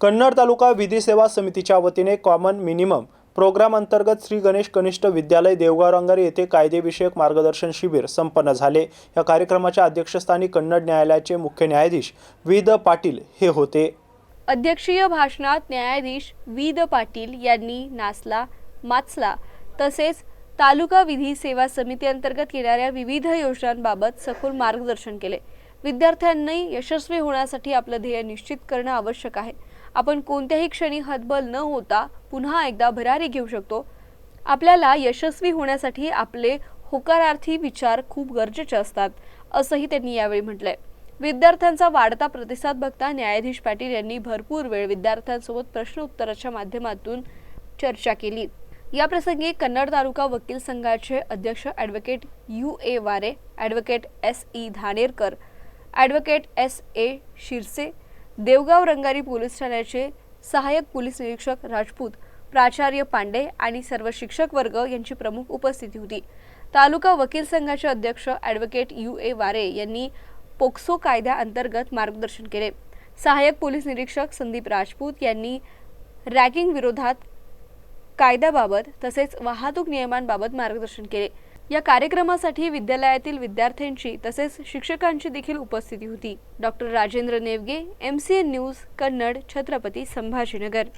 कन्नड तालुका विधी सेवा समितीच्या वतीने कॉमन मिनिमम प्रोग्राम अंतर्गत श्री गणेश कनिष्ठ विद्यालय देवगाव रंगारी येथे कायदेविषयक मार्गदर्शन शिबिर संपन्न झाले. या कार्यक्रमाच्या अध्यक्षस्थानी कन्नड न्यायालयाचे मुख्य न्यायाधीश वि द पाटील हे होते. अध्यक्षीय भाषणात न्यायाधीश वि द पाटील यांनी नाचला माचला तसेच तालुका विधी सेवा समिती अंतर्गत येणाऱ्या विविध योजनांबाबत सखोल मार्गदर्शन केले. विद्यार्थ्यांनी यशस्वी होण्यासाठी आपलं ध्येय निश्चित करणं आवश्यक आहे. आपण कोणत्याही क्षणी हतबल न होता पुन्हा एकदा भरारी घेऊ शकतो. आपल्याला यशस्वी होण्यासाठी आपले होकारार्थी विचार खूप गरजेचे असतात असंही त्यांनी यावेळी म्हटलंय. विद्यार्थ्यांचा वाढता प्रतिसाद बघता न्यायाधीश पाटील यांनी भरपूर वेळ विद्यार्थ्यांसोबत प्रश्न उत्तराच्या माध्यमातून चर्चा केली. याप्रसंगी कन्नड तालुका वकील संघाचे अध्यक्ष advocate U A Ware advocate S E Dhanerkar advocate S A Shirse Devgaon Rangari police ठाण्याचे सहाय्यक पोलीस निरीक्षक राजपूत प्राचार्य पांडे आणि सर्व शिक्षक वर्ग यांची प्रमुख उपस्थिती होती. तालुका वकील संघाचे अध्यक्ष ॲडव्होकेट यू ए वारे यांनी पोक्सो कायद्याअंतर्गत मार्गदर्शन केले. सहाय्यक पोलीस निरीक्षक संदीप राजपूत यांनी रॅगिंग विरोधात कायद्याबाबत तसेच वाहतूक नियमांबाबत मार्गदर्शन केले. या कार्यक्रमासाठी विद्यालयातील विद्यार्थ्यांची तसेच शिक्षकांची देखील उपस्थिती होती. Doctor Rajendra Navge M C N news Kannad Chhatrapati Sambhajinagar.